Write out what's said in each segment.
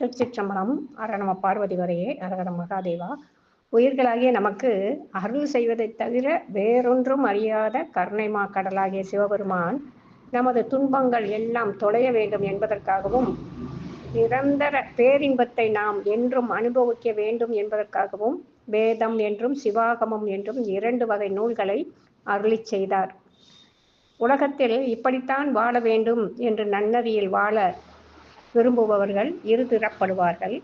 திருச்சிற்றம்பலம் அரணம பார்வதி வரையே அரகர மகாதேவா. உயிர்களாகிய நமக்கு அருள் செய்வதைத் தவிர வேறொன்றும் அறியாத கருணைமா கடலாகிய சிவபெருமான் நமது துன்பங்கள் எல்லாம் தொலைய வேண்டும் என்பதற்காகவும் நிரந்தர பேரின்பத்தை நாம் என்றும் அனுபவிக்க வேண்டும் என்பதற்காகவும் வேதம் என்றும் சிவாகமம் என்றும் இரண்டு வகை நூல்களை அருளி செய்தார். உலகத்தில் இப்படித்தான் வாழ வேண்டும் என்று நன்னதியில் வாழ விரும்புபவர்கள் இருதிறப்படுவார்கள்.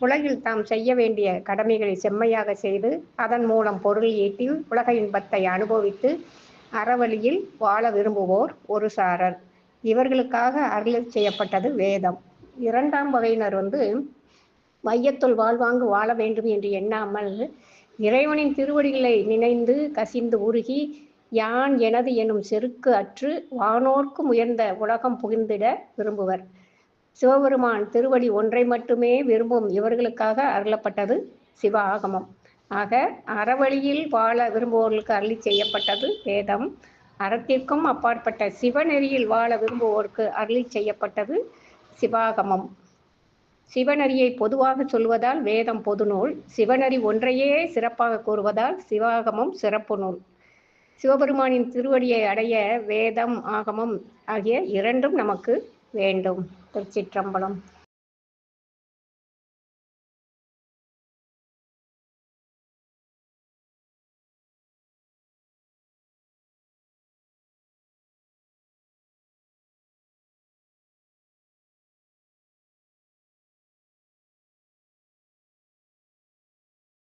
உலகில் தாம் செய்ய வேண்டிய கடமைகளை செம்மையாக செய்து அதன் மூலம் பொருள் ஈட்டி உலக இன்பத்தை அனுபவித்து அறவழியில் வாழ விரும்புவோர் ஒரு சாரர். இவர்களுக்காக அருளி செய்யப்பட்டது வேதம். இரண்டாம் வகையினர் வந்து மையத்துள் வாழ்வாங்கு வாழ வேண்டும் என்று எண்ணாமல் இறைவனின் திருவடிகளை நினைந்து கசிந்து உருகி யான் எனது எனும் செருக்கு அற்று வானோர்க்கும் உயர்ந்த உலகம் புகுந்திட விரும்புவர். சிவபெருமான் திருவடி ஒன்றை மட்டுமே விரும்பும் இவர்களுக்காக அருளப்பட்டது சிவ ஆகமம் ஆக அறவழியில் வாழ விரும்புவோர்களுக்கு அருளி செய்யப்பட்டது வேதம். அறத்திற்கும் அப்பாற்பட்ட சிவநெறியில் வாழ விரும்புவோருக்கு அருளி செய்யப்பட்டது சிவாகமம். சிவநெறியை பொதுவாக சொல்வதால் வேதம் பொதுநூல் சிவநெறி ஒன்றையே சிறப்பாக கூறுவதால் சிவாகமம் சிறப்பு நூல். சிவபெருமானின் திருவடியை அடைய வேதம் ஆகமம் ஆகிய இரண்டும் நமக்கு வேண்டும். திருச்சிற்றம்பலம்.